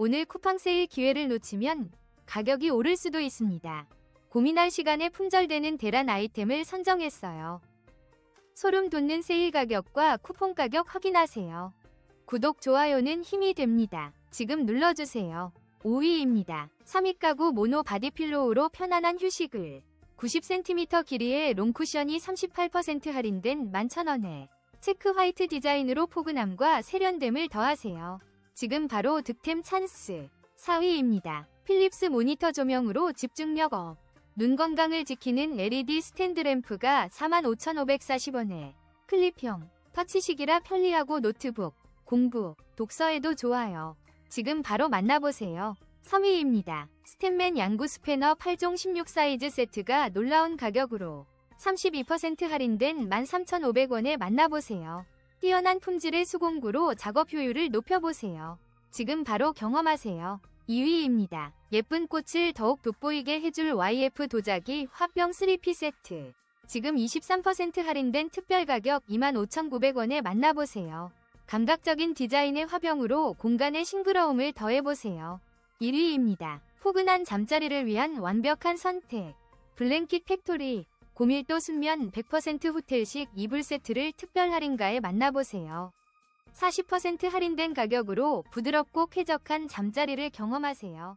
오늘 쿠팡 세일 기회를 놓치면 가격이 오를 수도 있습니다. 고민할 시간에 품절되는 대란 아이템을 선정했어요. 소름 돋는 세일 가격과 쿠폰 가격 확인하세요. 구독, 좋아요는 힘이 됩니다. 지금 눌러주세요. 5위입니다. 3위 가구 모노 바디필로우로 편안한 휴식을 90cm 길이의 롱쿠션이 38% 할인된 11,000원에 체크 화이트 디자인으로 포근함과 세련됨을 더하세요. 지금 바로 득템 찬스. 4위입니다. 필립스 모니터 조명으로 집중력 업. 눈 건강을 지키는 LED 스탠드 램프가 45,540원에 클립형, 터치식이라 편리하고 노트북, 공부, 독서에도 좋아요. 지금 바로 만나보세요. 3위입니다. 스탠맨 양구 스패너 8종 16 사이즈 세트가 놀라운 가격으로 32% 할인된 13,500원에 만나보세요. 뛰어난 품질의 수공구로 작업 효율을 높여보세요. 지금 바로 경험하세요. 2위입니다. 예쁜 꽃을 더욱 돋보이게 해줄 YF 도자기 화병 3P 세트. 지금 23% 할인된 특별 가격 25,900원에 만나보세요. 감각적인 디자인의 화병으로 공간의 싱그러움을 더해보세요. 1위입니다. 포근한 잠자리를 위한 완벽한 선택. 블랭킷 팩토리. 고밀도 순면 100% 호텔식 이불 세트를 특별 할인가에 만나보세요. 40% 할인된 가격으로 부드럽고 쾌적한 잠자리를 경험하세요.